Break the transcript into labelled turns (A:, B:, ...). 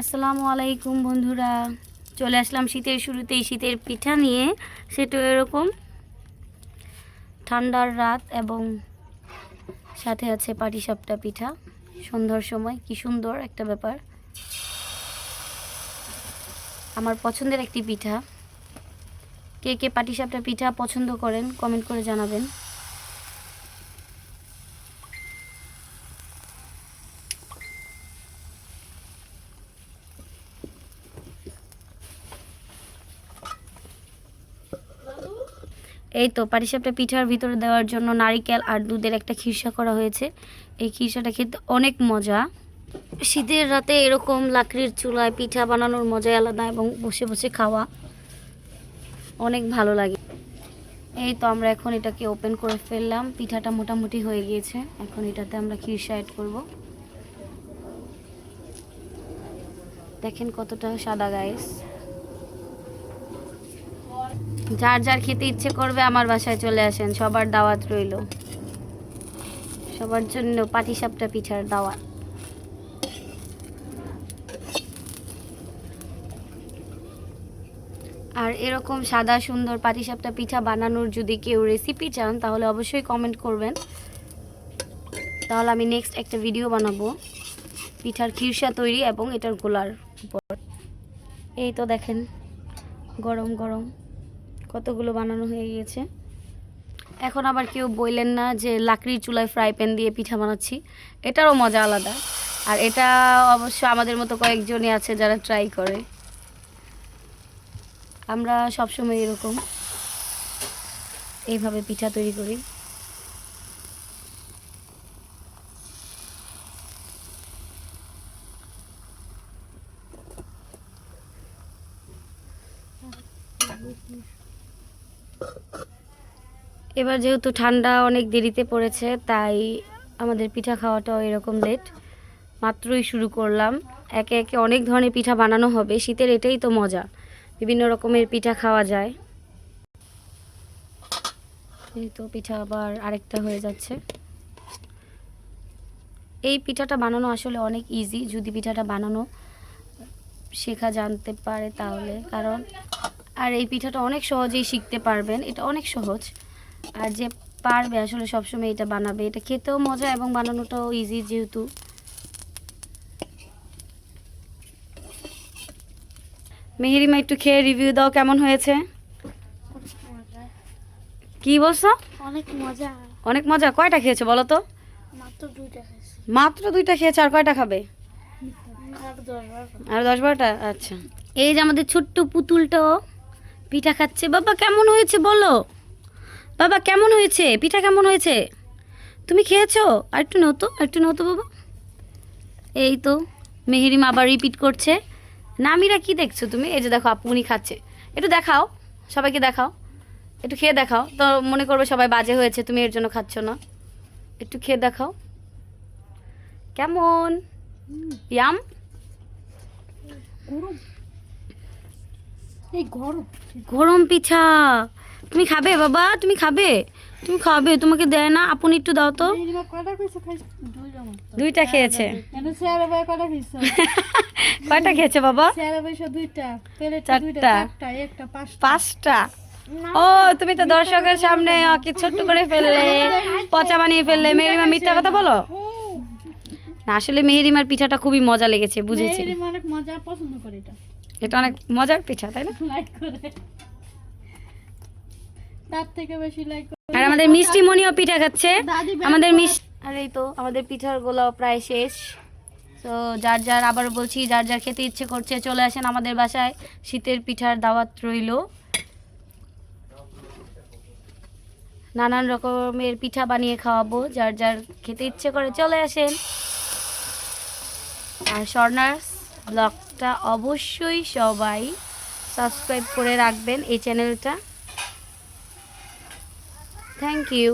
A: আসসালামু আলাইকুম বন্ধুরা। চলে আসলাম শীতের শুরুতেই শীতের পিঠা নিয়ে। সেটা এরকম। ঠান্ডার রাত এবং সাথে আছে পাটিসাপটা পিঠা। সন্ধ্যার সময়, কি সুন্দর একটা ব্যাপার। আমার পছন্দের একটি পিঠা। কে কে পাটিসাপটা পিঠা পছন্দ করেন কমেন্ট করে জানাবেন। এই তো পাটিসাপটা পিঠার ভিতরে দেওয়ার জন্য নারিকেল আর দুধের একটা খিরসা করা হয়েছে। এই খিরসাটা খেতে অনেক মজা। শীতের রাতে এরকম লাকড়ির চুলায় পিঠা বানানোর মজাই আলাদা এবং বসে বসে খাওয়া অনেক ভালো লাগে। এই তো, আমরা এখন এটাকে ওপেন করে ফেললাম। পিঠাটা মোটামুটি হয়ে গিয়েছে। এখন এটাতে আমরা খিরসা অ্যাড করব। দেখেন কতটা সাদা গাইস যার যার খেতে ইচ্ছে করবে আমার বাসায় চলে আসেন, সবার দাওয়াত রইল। সবার জন্য পাটিসাপটা পিঠার দাওয়াত। আর এরকম সাদা সুন্দর পাটিসাপটা পিঠা বানানোর যদি কেউ রেসিপি চান, তাহলে অবশ্যই কমেন্ট করবেন। তাহলে আমি নেক্সট একটা ভিডিও বানাবো। পিঠার খিরসা তৈরি এবং এটার গোলার উপর। এই তো দেখেন, গরম গরম। কতগুলো বানানো হয়ে গিয়েছে। এখন আবার কেউ বললেন না যে লাকড়ির চুলায় ফ্রাই প্যান দিয়ে পিঠা বানাচ্ছি। এটারও মজা আলাদা। আর এটা অবশ্য আমাদের মতো কয়েকজনই আছে যারা ট্রাই করে। আমরা সবসময় এরকম। এইভাবে পিঠা তৈরি করি। এবার যেহেতু ঠান্ডা অনেক দেরিতে পড়েছে, তাই আমাদের পিঠা খাওয়াটাও এরকম লেট মাত্রই শুরু করলাম। একে একে অনেক ধরনের পিঠা বানানো হবে। শীতের এটাই তো মজা। বিভিন্ন রকমের পিঠা খাওয়া যায়। এই তো পিঠা আবার আরেকটা হয়ে যাচ্ছে। এই পিঠাটা বানানো আসলে অনেক ইজি যদি পিঠাটা বানানো শেখা জানতে পারে তাহলে। কারণ আর এই পিঠাটা অনেক সহজেই শিখতে পারবেন। এটা অনেক সহজ। আর যে পারবে আসলে সবসময় এটা বানাবে। এটা খেতেও মজা এবং বানানোটাও ইজি যেহেতু। মেহেরিমা একটু খেয়ে রিভিউ দাও কেমন হয়েছে? কি বলছো?
B: অনেক মজা।
A: অনেক মজা। কয়টা খেয়েছো বলো তো?
B: মাত্র দুইটা
A: খেয়েছো। আর কয়টা খাবে?
B: আর দশ বারোটা?
A: আচ্ছা। এই যে আমাদের ছোট্ট পুতুলটাও। পিঠা খাচ্ছে? বাবা কেমন হয়েছে বলো। বাবা কেমন হয়েছে? পিঠা কেমন হয়েছে? তুমি খেয়েছো? আর একটু নতো আর একটু নতো বাবা। এই তো মেহেরিম আবার রিপিট করছে। নামিরা কি দেখছ তুমি? এই যে দেখো আপুনি খাচ্ছে। একটু দেখাও সবাইকে দেখাও। একটু খেয়ে দেখাও। তো মনে করবে সবাই বাজে হয়েছে তুমি এর জন্য খাচ্ছ না। একটু খেয়ে দেখাও। কেমন? ইয়াম
B: এই গরম
A: গরম পিঠা। তুমি খাবে বাবা তুমি খাবে। তুমি খাবে তোমাকে দেয় না। আপনি একটু দাও তো।
B: দুইটা মাত্র
A: খেয়েছে।
B: চেয়ারে ভাই কয়টা
A: খেয়েছে? বাবা? চারটা।
B: পাঁচটা।
A: ও তুমি তো দর্শকের সামনে ওকে ছোট্ট করে ফেললে পচা বানিয়ে ফেললে। মেহেরিমা মিথ্যা কথা বলো? না আসলে মেহেরিমার পিঠাটা খুবই মজা লেগেছে বুঝেছি।
B: অনেক মজা পছন্দ করে এটা।
A: এটা অনেক মজার পিঠা তাই না?
B: লাইক করে। তার থেকে বেশি লাইক
A: আর আমাদের মিষ্টি মনিও পিঠা খাচ্ছে। আমাদের মিস আর এই তো আমাদের পিঠার গোলাও প্রায় শেষ। তো যার যার আবার বলছি যার যার খেতে ইচ্ছে করছে চলে আসেন আমাদের বাসায়। শীতের পিঠার দাওয়াত রইল। নানান রকমের পিঠা বানিয়ে খাওয়াবো। যার যার খেতে ইচ্ছে করে চলে আসেন। আর স্বর্ণার্স ব্লগটা অবশ্যই সবাই সাবস্ক্রাইব করে রাখবেন এই চ্যানেলটা। Thank you.